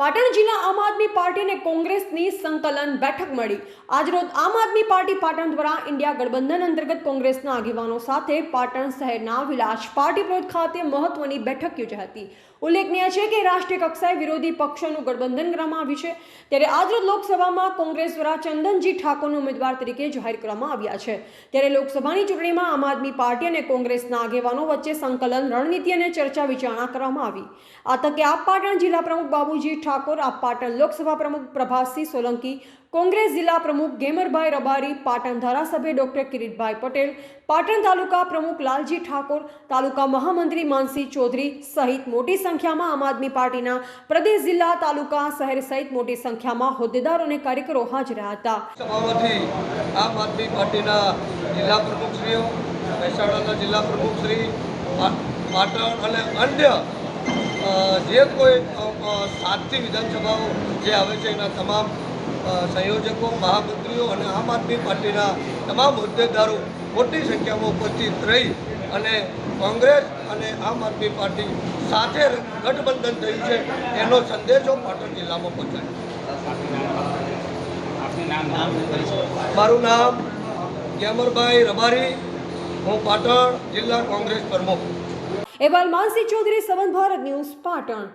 પાટણ જિલ્લા આમ આદમી પાર્ટી અને કોંગ્રેસની સંકલન બેઠક મળી. આજરોજ આમ આદમી પાર્ટી પાટણ દ્વારા ઇન્ડિયા ગઠબંધન અંતર્ગત કોંગ્રેસના આગેવાનો સાથે પાટણ શહેરના વિલાસ પાર્ટી પ્લોટ ખાતે મહત્વની બેઠક યોજાઈ હતી. ઉલ્લેખનીય છે કે રાષ્ટ્રીય કક્ષાએ વિરોધી પક્ષોનું ગઠબંધન કરવામાં આવ્યું છે. ત્યારે આજરોજ લોકસભામાં કોંગ્રેસ દ્વારા ચંદનજી ઠાકોરને ઉમેદવાર તરીકે જાહેર કરવામાં આવ્યા છે. ત્યારે લોકસભાની ચૂંટણીમાં આમ આદમી પાર્ટી અને કોંગ્રેસના આગેવાનો વચ્ચે સંકલન, રણનીતિ અને ચર્ચા વિચારણા કરવામાં આવી. આ તકે આપ પાટણ જિલ્લા પ્રમુખ બાબુજી ઠાકોર, આપ પાટણ લોકસભા પ્રમુખ પ્રભાસસિંહ સોલંકી, કોંગ્રેસ જિલ્લા પ્રમુખ ગેમરભાઈ રબારી, પાટણ ધારાસભ્ય ડોક્ટર કિરીટભાઈ પટેલ, પાટણ તાલુકા પ્રમુખ લાલજી ઠાકોર, તાલુકા મહામંત્રી માનસિંહ ચૌધરી સહિત મોટી સંખ્યામાં આમ આદમી પાર્ટીના પ્રદેશ જિલ્લા, તાલુકા, શહેર સહિત મોટી સંખ્યામાં હોદ્દેદારો અને કાર્યકરો હાજર હતા. આમ આદમી પાર્ટીના જિલ્લા પ્રમુખશ્રીઓ, મહેસાણાના જિલ્લા પ્રમુખશ્રી પાટણ અને અન્ય જે કોઈ સાતથી વિધાનસભાઓ જે આવે છે એના તમામ સંયોજકો મહામંત્રીઓ અને આમ આદમી પાર્ટીના તમામ હોદ્દેદારો મોટી સંખ્યામાં ઉપસ્થિત રહી અને કોંગ્રેસ અને આમ આદમી પાર્ટી સાથે ગઠબંધન થયું છે એનો સંદેશો પાટણ જિલ્લામાં પહોંચાડ્યો. મારું નામ ગેમરભાઈ રબારી હું પાટણ જિલ્લા કોંગ્રેસ પ્રમુખ. એવાલ માનસી ચૌધરી સંબંધ ભારત ન્યૂઝ પાટણ.